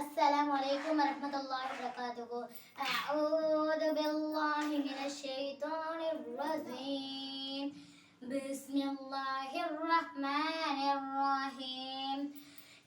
السلام عليكم ورحمة الله وبركاته أعوذ بالله من الشيطان الرجيم بسم الله الرحمن الرحيم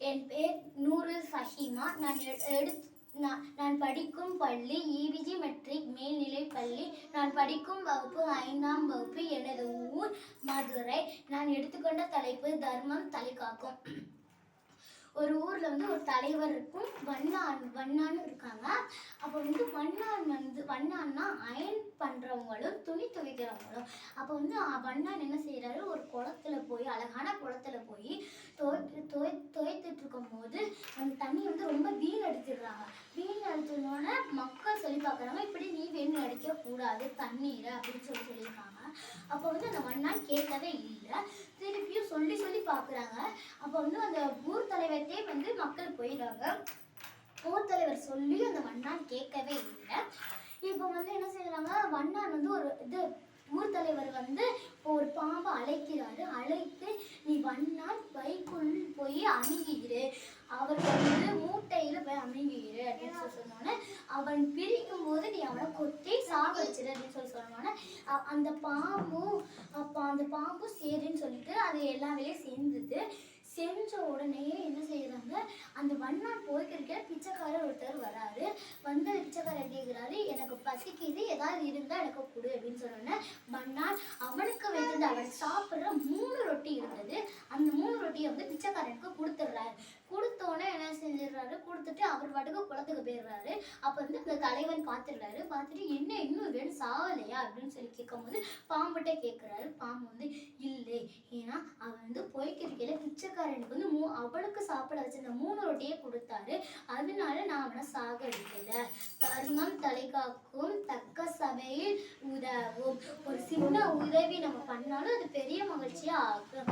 என் பேர் நூருல் ஃபஹிமா நான் எ- எடுத் நான் நான் படிக்கும் பள்ளி இவிஜி மெட்ரிக் மேல்நிலைப் பள்ளி நான் படிக்கும் வகுப்பு ஐந்தாம் வகுப்பு எனது ஊர் மதுரை நான் எடுத்துக்கொண்ட தலைப்பு தர்மம் தலைக்காக்கும் ஒரு ஊர்ல வந்து ஒரு தலைவர் இருக்கும். வண்ணான் வண்ணான்னு இருக்காங்க. அப்போ வந்து வண்ணான் வந்து வண்ணான்னா அயன் பண்றவங்களும் துணி துவைக்கிறவங்களும். அப்போ வந்து வண்ணான் என்ன செய்யறாரு ஒரு குளத்துல போய் அழகான குளத்துல போய் துவை துவை துவைத்துட்டு இருக்கும் போது அந்த தண்ணி வந்து ரொம்ப வீண் அடிச்சிடுறாங்க வீண் அடிச்சதுனால மக்கள் சொல்லி பார்க்குறாங்க இப்படி நீ வீண் அடிக்க கூடாது தண்ணீரை அப்படின்னு சொல்லி சொல்லியிருக்காங்க. அப்போ வந்து அந்த வண்ணான் கேட்கவே இல்லை. பார்க்குறாங்க. அப்போ வந்து அந்த ஊர் தலைவர்கிட்டே வந்து மக்கள் போயிடுறாங்க. ஊர் தலைவர் சொல்லி அந்த வண்ணான் கேட்கவே இல்லை. இப்போ வந்து என்ன செய்யறாங்க? வண்ணான் வந்து ஒரு இது ஊர் தலைவர் வந்து இப்போ ஒரு பாம்பை அழைக்கிறாரு. அழைத்து நீ வண்ணான் பைக்குள் போய் அணுகிடு அவர் வந்து மூட்டையில போய் அணுகிடு அப்படின்னு சொல்லி சொன்னோன்னே அவன் பிரிக்கும் போது நீ அவனை கொத்தி சாகடிச்சிடு அப்படின்னு சொல்லி சொன்னோன்னே அந்த பாம்பும் அப்போ அந்த பாம்பும் சேருன்னு சொல்லிட்டு அது எல்லா வேலையும் சேர்ந்தது செஞ்ச உடனே என்ன செய்யறாங்க அந்த வண்ணான் போய்க்கிருக்க பிச்சைக்காரர் ஒருத்தர் வராரு. வந்து பிச்சைக்காரர் கேட்குறாரு எனக்கு பசிக்குது ஏதாவது இருந்தால் எனக்கு கொடு அப்படின்னு சொன்னோன்னே வண்ணான் அவனுக்கு வைத்திருந்த அவன் சாப்பிட்ற மூணு ரொட்டி இருந்தது. அந்த ரொட்டியை வந்து பிச்சைக்காரனுக்கு கொடுத்துட்றாரு. கொடுத்தோன்னே என்ன செஞ்சிடுறாரு? கொடுத்துட்டு அவர் பாட்டுக்கு குளத்துக்கு போயிடுறாரு. அப்போ வந்து இந்த தலைவன் பார்த்துடுறாரு. பார்த்துட்டு என்ன இன்னும் வேணும் சாவலையா அப்படின்னு சொல்லி கேட்கும்போது பாம்புகிட்ட கேட்குறாரு. பாம்பு வந்து இல்லை. ஏன்னா அவன் வந்து போய்க்கிருக்கையில பிச்சைக்காரனுக்கு வந்து மூ அவளுக்கு சாப்பிட வச்சிருந்த மூணு ரொட்டியே கொடுத்தாரு. அதனால நான் அவனை சாகடிக்கல தர்மம் தலை காக்கும் தக்க சபையில் உதவும். ஒரு சின்ன உதவி நம்ம பண்ணாலும் அது பெரிய மகிழ்ச்சியா ஆகும்.